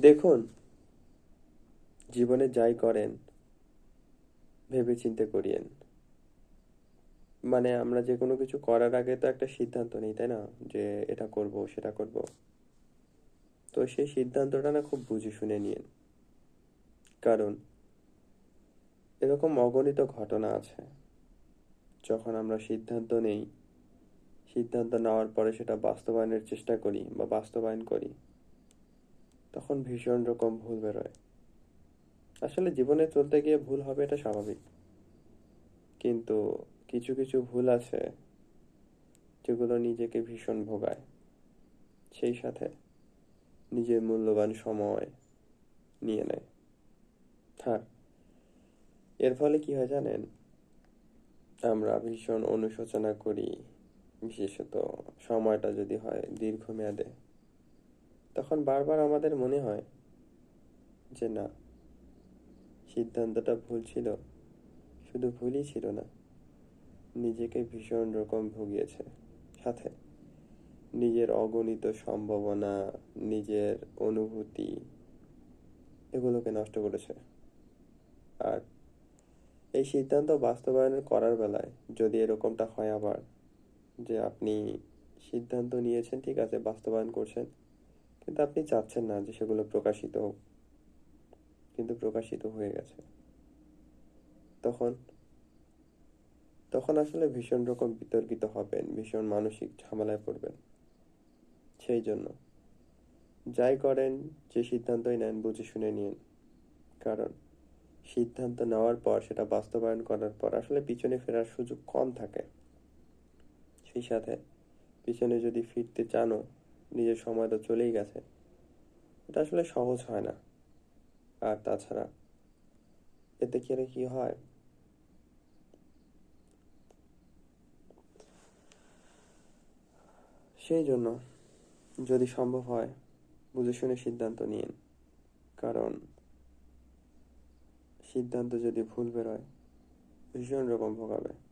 দেখুন, জীবনে যাই করেন ভেবে চিন্তে করিয়েন। মানে আমরা যে কোনো কিছু করার আগে তো একটা সিদ্ধান্ত নিই, তাই না? যে এটা করব, সেটা করব। তো সেই সিদ্ধান্তটা না খুব বুঝে শুনে নিন কারণ, এরকম অগণিত ঘটনা আছে। যখন আমরা সিদ্ধান্ত নেই, সিদ্ধান্ত নেওয়ার পরে সেটা বাস্তবায়নের চেষ্টা করি বা বাস্তবায়ন করি। তখন ভীষণ রকম ভুল বেরোয়। আসলে জীবনে চলতে গিয়ে ভুল হবে এটা স্বাভাবিক। কিন্তু কিছু কিছু ভুল আছে, যেগুলো নিজেকে ভীষণ ভোগায়। সেই সাথে নিজের মূল্যবান সময় নিয়ে নেয়। হ্যাঁ এর ফলে কি হয় জানেন? আমরা ভীষণ অনুশোচনা করি, বিশেষত সময়টা যদি হয় দীর্ঘমেয়াদে। তখন বারবার আমাদের মনে হয় যে না, সিদ্ধান্তটা ভুল ছিল, শুধু ভুলই ছিল না, নিজেকে ভীষণ রকম ভুগিয়েছে। সাথে নিজের অগণিত সম্ভাবনা, নিজের অনুভূতি, এগুলোকে নষ্ট করেছে। আর এই সিদ্ধান্ত বাস্তবায়নের করার বেলায় যদি এরকমটা হয় আবার, যে আপনি সিদ্ধান্ত নিয়েছেন, ঠিক আছে, বাস্তবায়ন করছেন কিন্তু আপনি চাচ্ছেন না যে সেগুলো প্রকাশিত হোক। কিন্তু প্রকাশিত হয়ে গেছে। তখন তখন আসলে ভীষণ রকম বিতর্কিত হবেন, ভীষণ মানসিক ঝামেলায় পড়বেন। সেই জন্য যাই করেন, যে সিদ্ধান্তই নেন, বুঝে শুনে নিন। কারণ সিদ্ধান্ত নেওয়ার পর, সেটা বাস্তবায়ন করার পর আসলে পিছনে ফেরার সুযোগ কম থাকে। সেই সাথে পিছনে যদি ফিরতে চানো নিজের সময় তো চলেই গেছে। এটা আসলে সহজ হয় না। আর তাছাড়া, এতে কি কি হয়? সেই জন্য যদি সম্ভব হয়, বুঝে শুনে সিদ্ধান্ত নিন। কারণ, সিদ্ধান্ত যদি ভুল বেরোয়, ভীষণ রকম ভোগাবে